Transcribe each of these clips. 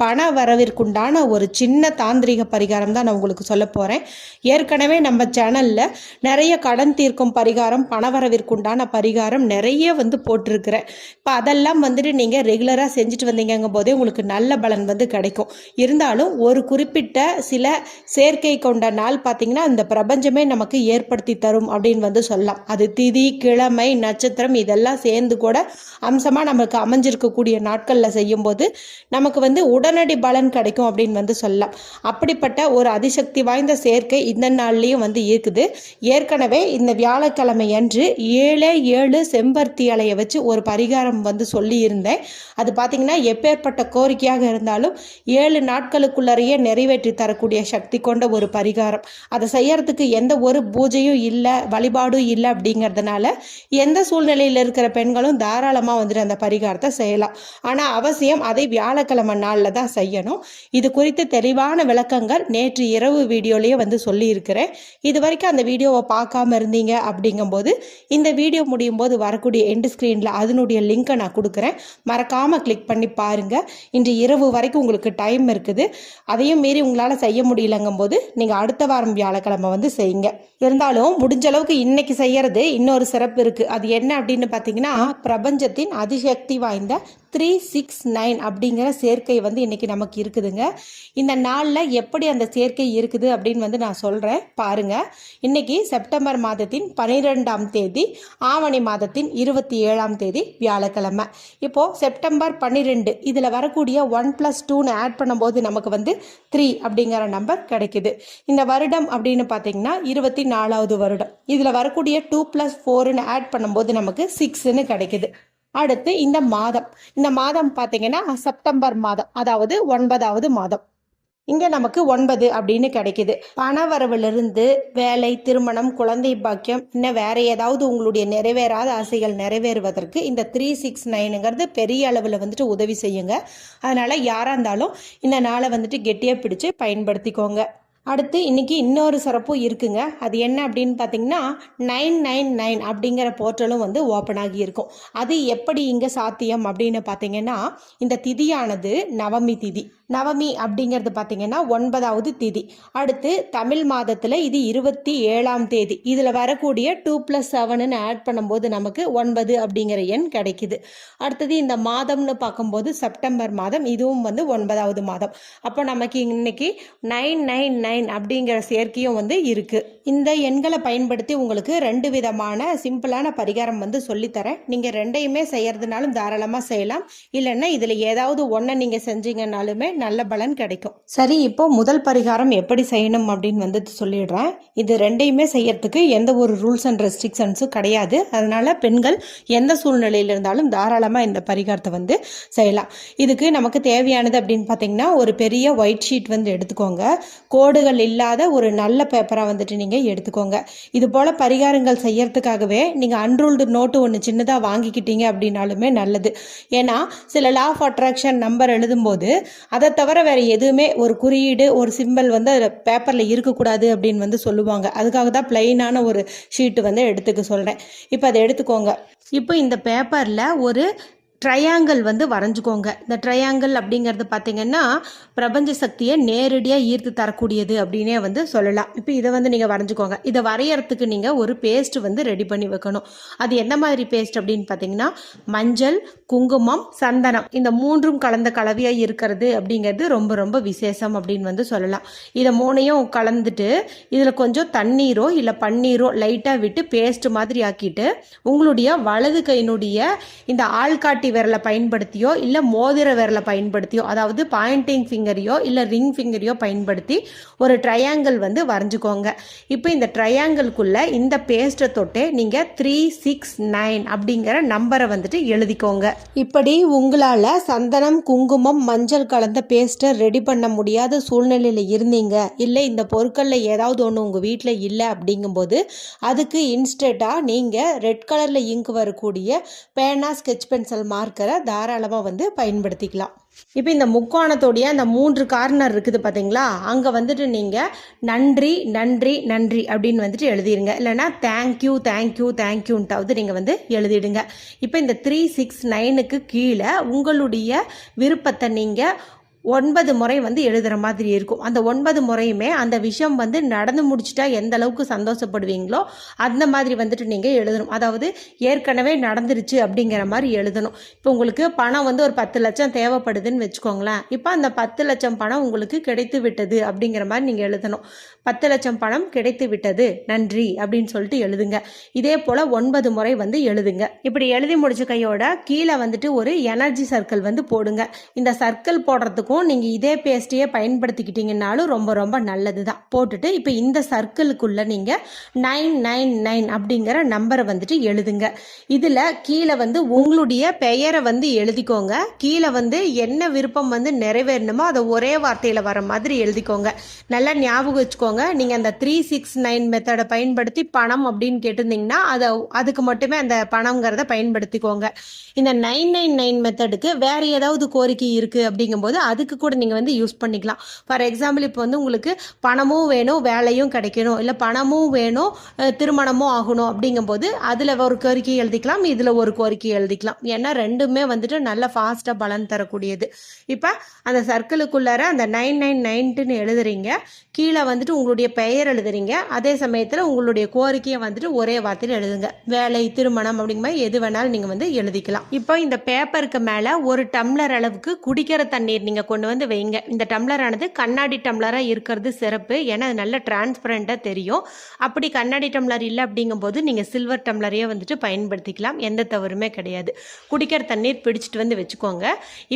பண வரவிற்குண்டான ஒரு சின்ன தாந்திரிக பரிகாரம் தான் நான் உங்களுக்கு சொல்ல போகிறேன் ஏற்கனவே நம்ம சேனலில் நிறைய கடன் தீர்க்கும் பரிகாரம் பண வரவிற்குண்டான பரிகாரம் நிறைய வந்து போட்டிருக்கிறேன். இப்போ அதெல்லாம் வந்துட்டு நீங்கள் ரெகுலராக செஞ்சுட்டு வந்தீங்கங்கும் போதே உங்களுக்கு நல்ல பலன் வந்து கிடைக்கும். இருந்தாலும் ஒரு குறிப்பிட்ட சில சேர்க்கை கொண்ட நாள் பார்த்தீங்கன்னா இந்த பிரபஞ்சமே நமக்கு ஏற்படுத்தி தரும் அப்படின்னு வந்து சொல்லலாம். அது திதி கிழமை நட்சத்திரம் இதெல்லாம் சேர்ந்து கூட அம்சமாக நமக்கு அமைஞ்சிருக்கக்கூடிய நாட்களில் செய்யும்போது நமக்கு வந்து உடல் உடனடி பலன் கிடைக்கும் அப்படின்னு வந்து சொல்லலாம். அப்படிப்பட்ட ஒரு அதிசக்தி வாய்ந்த சேர்க்கை இந்த நாள்லேயும் வந்து இருக்குது. ஏற்கனவே இந்த வியாழக்கிழமை அன்று ஏழே ஏழு செம்பருத்தி அலையை வச்சு ஒரு பரிகாரம் வந்து சொல்லியிருந்தேன். அது பார்த்திங்கன்னா எப்பேற்பட்ட கோரிக்கையாக இருந்தாலும் ஏழு நாட்களுக்குள்ளறையே நிறைவேற்றி தரக்கூடிய சக்தி கொண்ட ஒரு பரிகாரம். அதை செய்யறதுக்கு எந்த ஒரு பூஜையும் இல்லை வழிபாடும் இல்லை அப்படிங்கிறதுனால எந்த சூழ்நிலையில் இருக்கிற பெண்களும் தாராளமாக வந்துட்டு அந்த பரிகாரத்தை செய்யலாம். ஆனால் அவசியம் அதை வியாழக்கிழமை நாளில் தான் செய்யணும். இது குறித்து தெளிவான விளக்கங்கள் நேற்று இரவு வீடியோலேயே வந்து சொல்லியிருக்கிறேன். இது வரைக்கும் அந்த வீடியோவை பார்க்காம இருந்தீங்க அப்படிங்கும்போது இந்த வீடியோ முடியும் போது வரக்கூடிய எண்டு ஸ்க்ரீனில் அதனுடைய லிங்க்கை நான் கொடுக்குறேன். மறக்காமல் கிளிக் பண்ணி பாருங்கள் இன்று இரவு வரைக்கும் உங்களுக்கு டைம் இருக்குது. அதையும் மீறி உங்களால் செய்ய முடியலங்கும் போது நீங்கள் அடுத்த வாரம் வியாழக்கிழமை வந்து செய்யுங்க. இருந்தாலும் முடிஞ்ச அளவுக்கு இன்னைக்கு செய்யறது இன்னொரு சிறப்பு இருக்குது அது என்ன அப்படின்னு பார்த்தீங்கன்னா பிரபஞ்சத்தின் அதிசக்தி வாய்ந்த த்ரீ சிக்ஸ் நைன் அப்படிங்கிற சேர்க்கை வந்து இன்றைக்கி நமக்கு இருக்குதுங்க. இந்த நாளில் எப்படி அந்த சேர்க்கை இருக்குது அப்படின்னு வந்து நான் சொல்கிறேன் பாருங்க. இன்றைக்கி செப்டம்பர் மாதத்தின் பனிரெண்டாம் தேதி ஆவணி மாதத்தின் இருபத்தி ஏழாம் தேதி வியாழக்கிழமை. இப்போது செப்டம்பர் பன்னிரெண்டு இதில் வரக்கூடிய ஒன் ப்ளஸ் டூன்னு ஆட் பண்ணும்போது நமக்கு வந்து த்ரீ அப்படிங்கிற நம்பர் கிடைக்குது. இந்த வருடம் அப்படின்னு பார்த்தீங்கன்னா இருபத்தி நாலாவது வருடம். இதில் வரக்கூடிய டூ ப்ளஸ் ஃபோருன்னு ஆட் பண்ணும்போது நமக்கு சிக்ஸ்ன்னு கிடைக்குது. அடுத்து இந்த மாதம். இந்த மாதம் பார்த்தீங்கன்னா செப்டம்பர் மாதம். அதாவது ஒன்பதாவது மாதம். இங்கே நமக்கு ஒன்பது அப்படின்னு கிடைக்குது. பணவரவிலிருந்து வேலை திருமணம் குழந்தை பாக்கியம் இன்னும் வேற ஏதாவது உங்களுடைய நிறைவேறாத ஆசைகள் நிறைவேறுவதற்கு இந்த த்ரீ சிக்ஸ் நைனுங்கிறது பெரிய அளவில் வந்துட்டு உதவி செய்யுங்க. அதனால் யாராக இருந்தாலும் இந்த நாளை வந்துட்டு கெட்டியாக பிடிச்சு பயன்படுத்திக்கோங்க. அடுத்து இன்னைக்கு இன்னொரு சிறப்பும் இருக்குங்க. அது என்ன அப்படின்னு பார்த்தீங்கன்னா நைன் நைன் நைன் அப்படிங்கிற போர்ட்டலும் வந்து ஓப்பன் ஆகி இருக்கும். அது எப்படி இங்கே சாத்தியம் அப்படின்னு பார்த்தீங்கன்னா இந்த திதியானது நவமி திதி. நவமி அப்படிங்கிறது பார்த்தீங்கன்னா ஒன்பதாவது திதி. அடுத்து தமிழ் மாதத்தில் இது இருபத்தி ஏழாம் தேதி. இதில் வரக்கூடிய டூ ப்ளஸ் செவனுன்னு ஆட் பண்ணும்போது நமக்கு ஒன்பது அப்படிங்கிற எண் கிடைக்குது. அடுத்தது இந்த மாதம்னு பார்க்கும்போது செப்டம்பர் மாதம். இதுவும் வந்து ஒன்பதாவது மாதம். அப்போ நமக்கு இன்னைக்கு நைன் நைன் நைன் அப்படிங்கிற சேர்க்கையும் வந்து இருக்கு. இந்த எண்களை பயன்படுத்தி உங்களுக்கு ரெண்டு விதமான சிம்பிளான பரிகாரம் வந்து சொல்லித்தரேன். நீங்கள் ரெண்டையுமே செய்யறதுனாலும் தாராளமாக செய்யலாம். இல்லைன்னா இதில் ஏதாவது ஒன்றை நீங்கள் செஞ்சீங்கன்னாலுமே நல்ல பலன் கிடைக்கும். சரி இப்போ முதல் பரிகாரம் எப்படி செய்யணும் அப்படின்னு வந்து சொல்லிடுறேன். இது ரெண்டையுமே செய்யறதுக்கு எந்த ஒரு ரூல்ஸ் அண்ட் ரெஸ்ட்ரிக்ஷன்ஸும் கிடையாது. அதனால் பெண்கள் எந்த சூழ்நிலையில் இருந்தாலும் தாராளமாக இந்த பரிகாரத்தை வந்து செய்யலாம். இதுக்கு நமக்கு தேவையானது அப்படின்னு பார்த்தீங்கன்னா ஒரு பெரிய ஒயிட் ஷீட் வந்து எடுத்துக்கோங்க. கோடு கோடுகள் இல்லாத ஒரு நல்ல பேப்பராக வந்துட்டு நீங்கள் எடுத்துக்கோங்க. இது போல் பரிகாரங்கள் செய்யறதுக்காகவே நீங்கள் அன்ரூல்டு நோட்டு ஒன்று சின்னதாக வாங்கிக்கிட்டீங்க அப்படின்னாலுமே நல்லது. ஏன்னா சில லா ஆஃப் அட்ராக்ஷன் நம்பர் எழுதும்போது அதை தவிர வேறு எதுவுமே ஒரு குறியீடு ஒரு சிம்பல் வந்து அதில் பேப்பரில் இருக்கக்கூடாது அப்படின்னு வந்து சொல்லுவாங்க. அதுக்காக தான் பிளெயினான ஒரு ஷீட்டு வந்து எடுத்துக்க சொல்கிறேன் இப்போ அதை எடுத்துக்கோங்க. இப்போ இந்த பேப்பரில் ஒரு ட்ரையாங்கிள் வந்து வரைஞ்சிக்கோங்க. இந்த ட்ரையாங்கிள் அப்படிங்கிறது பார்த்தீங்கன்னா பிரபஞ்ச சக்தியை நேரடியாக ஈர்த்து தரக்கூடியது அப்படின்னே வந்து சொல்லலாம். இப்போ இதை வந்து நீங்கள் வரைஞ்சிக்கோங்க. இதை வரையறதுக்கு நீங்கள் ஒரு பேஸ்ட் வந்து ரெடி பண்ணி வைக்கணும். அது எந்த மாதிரி பேஸ்ட் அப்படின்னு பார்த்தீங்கன்னா மஞ்சள் குங்குமம் சந்தனம். இந்த மூன்றும் கலந்த கலவையாக இருக்கிறது அப்படிங்கிறது ரொம்ப ரொம்ப விசேஷம் அப்படின்னு வந்து சொல்லலாம். இதை மூணையும் கலந்துட்டு இதில் கொஞ்சம் தண்ணீரோ இல்லை பன்னீரோ லைட்டாக விட்டு பேஸ்ட் மாதிரி ஆக்கிட்டு உங்களுடைய வலது கையினுடைய இந்த ஆள்காட்டி ஆள்காட்டி விரலை பயன்படுத்தியோ இல்லை மோதிர விரலை பயன்படுத்தியோ அதாவது பாயிண்டிங் ஃபிங்கரையோ இல்லை ரிங் ஃபிங்கரையோ பயன்படுத்தி ஒரு ட்ரையாங்கிள் வந்து வரைஞ்சிக்கோங்க. இப்போ இந்த ட்ரையாங்கிள்குள்ளே இந்த பேஸ்ட்டை தொட்டு நீங்கள் த்ரீ சிக்ஸ் நைன் அப்படிங்கிற நம்பரை வந்துட்டு எழுதிக்கோங்க. இப்படி உங்களால் சந்தனம் குங்குமம் மஞ்சள் கலந்த பேஸ்ட்டை ரெடி பண்ண முடியாத சூழ்நிலையில் இருந்தீங்க. இல்லை இந்த பொருட்களில் ஏதாவது ஒன்று உங்கள் வீட்டில் இல்லை அப்படிங்கும்போது அதுக்கு இன்ஸ்டண்ட்டாக நீங்கள் ரெட் கலரில் இங்கு வரக்கூடிய பேனா ஸ்கெட்ச் பென்சில் மார்க்கரை தாராளமாக வந்து பயன்படுத்திக்கலாம். இப்போ இந்த முக்கோணத்தோடைய அந்த மூன்று கார்னர் இருக்குது பார்த்தீங்களா அங்கே வந்துட்டு நீங்கள் நன்றி நன்றி நன்றி அப்படின்னு வந்துட்டு எழுதிடுங்க இல்லைன்னா தேங்க்யூ தேங்க்யூ தேங்க்யூன்ட்டாவது நீங்கள் வந்து எழுதிடுங்க. இப்போ இந்த த்ரீ சிக்ஸ் நைனுக்கு கீழே உங்களுடைய விருப்பத்தை நீங்கள் ஒன்பது முறை வந்து எழுதுகிற மாதிரி இருக்கும். அந்த ஒன்பது முறையுமே அந்த விஷயம் வந்து நடந்து முடிச்சிட்டா எந்த அளவுக்கு சந்தோஷப்படுவீங்களோ அந்த மாதிரி வந்துட்டு நீங்கள் எழுதணும். அதாவது ஏற்கனவே நடந்துருச்சு அப்படிங்கிற மாதிரி எழுதணும். இப்போ உங்களுக்கு பணம் வந்து ஒரு பத்து லட்சம் தேவைப்படுதுன்னு வச்சுக்கோங்களேன். இப்போ அந்த பத்து லட்சம் பணம் உங்களுக்கு கிடைத்து விட்டது அப்படிங்கிற மாதிரி நீங்கள் எழுதணும். பத்து லட்சம் பணம் கிடைத்து விட்டது நன்றி அப்படின்னு சொல்லிட்டு எழுதுங்க. இதே போல் ஒன்பது முறை வந்து எழுதுங்க. இப்படி எழுதி முடிச்ச கையோட கீழே வந்துட்டு ஒரு எனர்ஜி சர்க்கிள் வந்து போடுங்க. இந்த சர்க்கிள் போடுறதுக்கும் நீங்கள் இதே பேஸ்ட்டையே பயன்படுத்திக்கிட்டீங்கன்னாலும் ரொம்ப ரொம்ப நல்லது தான் போட்டுட்டு இப்போ இந்த சர்க்கிளுக்குள்ளே நீங்கள் நைன் நைன் நைன் அப்படிங்கிற நம்பரை வந்துட்டு எழுதுங்க. இதில் கீழே வந்து உங்களுடைய பெயரை வந்து எழுதிக்கோங்க. கீழே வந்து என்ன விருப்பம் வந்து நிறைவேறணுமோ அதை ஒரே வார்த்தையில் வர மாதிரி எழுதிக்கோங்க. நல்லா ஞாபகம் வச்சுக்கோங்க. நீங்கள் அந்த த்ரீ சிக்ஸ் நைன் மெத்தடை பயன்படுத்தி பணம் அப்படின்னு கேட்டிருந்தீங்கன்னா அதை அதுக்கு மட்டுமே அந்த பணங்கிறத பயன்படுத்திக்கோங்க. இந்த நைன் நைன் நைன் மெத்தடுக்கு வேறு ஏதாவது கோரிக்கை இருக்குது அப்படிங்கும்போது அது அதுக்கு கூட நீங்கள் வந்து யூஸ் பண்ணிக்கலாம். ஃபார் எக்ஸாம்பிள் இப்போ வந்து உங்களுக்கு பணமும் வேணும் வேலையும் கிடைக்கணும். இல்லை பணமும் வேணும் திருமணமும் ஆகணும் அப்படிங்கும்போது அதில் ஒரு கோரிக்கை எழுதிக்கலாம் இதில் ஒரு கோரிக்கை எழுதிக்கலாம். ஏன்னா ரெண்டுமே வந்துட்டு நல்ல ஃபாஸ்ட்டாக பலன் தரக்கூடியது. இப்போ அந்த சர்க்கிளுக்குள்ளார அந்த நைன் நைன் நைன்ட்டுன்னு எழுதுறீங்க. கீழே வந்துட்டு உங்களுடைய பெயர் எழுதுறீங்க. அதே சமயத்தில் உங்களுடைய கோரிக்கையை வந்துட்டு ஒரே வார்த்தையில் எழுதுங்க. வேலை திருமணம் அப்படிங்கிற மாதிரி எது வேணாலும் நீங்கள் வந்து எழுதிக்கலாம். இப்போ இந்த பேப்பருக்கு மேலே ஒரு டம்ளர் அளவுக்கு குடிக்கிற தண்ணீர் நீங்கள் கொண்டு வந்து வைங்க. இந்த டம்ளரானது கண்ணாடி டம்ளராக இருக்கிறது சிறப்பு. ஏன்னா அது நல்ல டிரான்ஸ்பரண்ட்டாக தெரியும். அப்படி கண்ணாடி டம்ளர் இல்லை அப்படிங்கும்போது நீங்கள் சில்வர் டம்ளரையே வந்துட்டு பயன்படுத்திக்கலாம். எந்த தவறுமே கிடையாது. குடிக்கிற தண்ணீர் பிடிச்சிட்டு வந்து வச்சுக்கோங்க.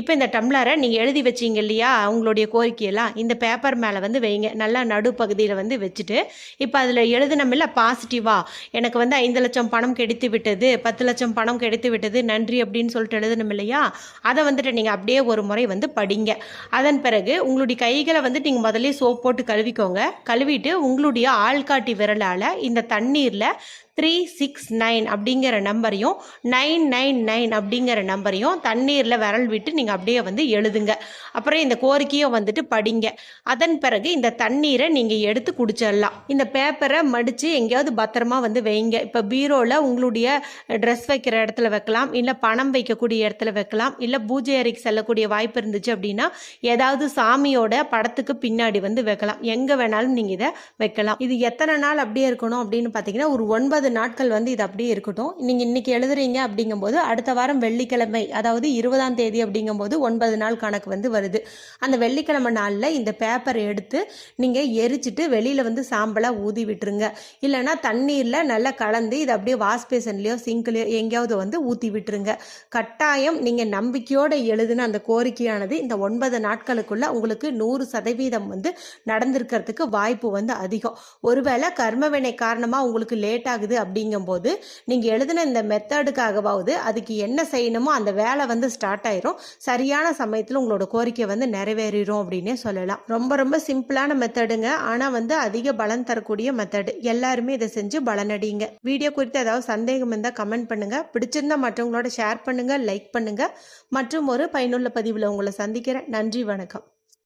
இப்போ இந்த டம்ளரை நீங்கள் எழுதி வச்சிங்க இல்லையா? அவங்களுடைய கோரிக்கையெல்லாம். இந்த பேப்பர் மேலே வந்து வைங்க. நல்லா நடுப்பகுதியில் வந்து வச்சுட்டு இப்போ அதில் எழுதினமில்ல பாசிட்டிவா எனக்கு வந்து ஐந்து லட்சம் பணம் கிடைத்து விட்டது பத்து லட்சம் பணம் கிடைத்து விட்டது நன்றி அப்படின்னு சொல்லிட்டு எழுதணும் இல்லையா அதை வந்துட்டு நீங்கள் அப்படியே ஒரு முறை வந்து படிங்க. அதன் பிறகு உங்களுடைய கைகளை வந்து நீங்கள் முதல்ல சோப் போட்டு கழுவிக்கோங்க. கழுவிட்டு உங்களுடைய ஆள்காட்டி விரலால் இந்த தண்ணீரில் த்ரீ சிக்ஸ் நைன் அப்படிங்கிற நம்பரையும் நைன் நைன் நைன் அப்படிங்கிற நம்பரையும் தண்ணீரில் விரல் விட்டு நீங்கள் அப்படியே வந்து எழுதுங்க. அப்புறம் இந்த கோரிக்கையை வந்துட்டு படிங்க. அதன் பிறகு இந்த தண்ணீரை நீங்கள் எடுத்து குடிச்சிடலாம். இந்த பேப்பரை மடித்து எங்கேயாவது பத்திரமா வந்து வைங்க. இப்போ பீரோவில் உங்களுடைய ட்ரெஸ் வைக்கிற இடத்துல வைக்கலாம். இல்லை பணம் வைக்கக்கூடிய இடத்துல வைக்கலாம். இல்லை பூஜை அறைக்கு செல்லக்கூடிய வாய்ப்பு இருந்துச்சு அப்படின்னா ஏதாவது சாமியோட படத்துக்கு பின்னாடி வந்து வைக்கலாம். எங்கே வேணாலும் நீங்கள் இதை வைக்கலாம். இது எத்தனை நாள் அப்படியே இருக்கணும் அப்படின்னு பார்த்தீங்கன்னா ஒரு ஒன்பது நாட்கள் வந்து இது அப்படியே இருக்கட்டும். நீங்கள் இன்னைக்கு எழுதுறீங்க அப்படிங்கும்போது அடுத்த வாரம் வெள்ளிக்கிழமை அதாவது இருபதாம் தேதி அப்படிங்கும்போது ஒன்பது நாள் கணக்கு வந்து வருது. அந்த வெள்ளிக்கிழமை நாளில் இந்த பேப்பரை எடுத்து நீங்கள் எரிச்சிட்டு வெளியில் வந்து சாம்பலாக ஊதி விட்டுருங்க. இல்லைன்னா தண்ணீரில் நல்லா கலந்து இதை அப்படியே வாஷ் பேசன்லேயோ சிங்க்லேயோ எங்கேயாவது வந்து ஊற்றி விட்டுருங்க. கட்டாயம் நீங்கள் நம்பிக்கையோடு எழுதின அந்த கோரிக்கையானது இந்த ஒன்பது நாட்களுக்குள்ள உங்களுக்கு நூறு சதவீதம் வந்து நடந்திருக்கிறதுக்கு வாய்ப்பு வந்து அதிகம். ஒருவேளை கர்மவினை காரணமாக உங்களுக்கு லேட் ஆகுது அப்படிங்கும்போது நீங்கள் எழுதின இந்த மெத்தடுக்காகவாவது அதுக்கு என்ன செய்யணுமோ அந்த வேலை வந்து ஸ்டார்ட் ஆயிரும். சரியான சமயத்தில் உங்களோட கோரிக்கை வந்து நிறைவேறிடும் அப்படின்னே சொல்லலாம். ரொம்ப ரொம்ப சிம்பிளான மெத்தடுங்க. ஆனால் வந்து அதிக பலன் தரக்கூடிய மெத்தடு. எல்லாருமே இதை செஞ்சு பலனடிங்க வீடியோ குறித்து ஏதாவது சந்தேகம் இருந்தால் கமெண்ட் பண்ணுங்க. பிடிச்சிருந்தா மற்றவங்களோட ஷேர் பண்ணுங்க லைக் பண்ணுங்க. மற்றும் ஒரு பயனுள்ள பதிவில் உங்களை சந்திக்கிறேன். நன்றி வணக்கம்.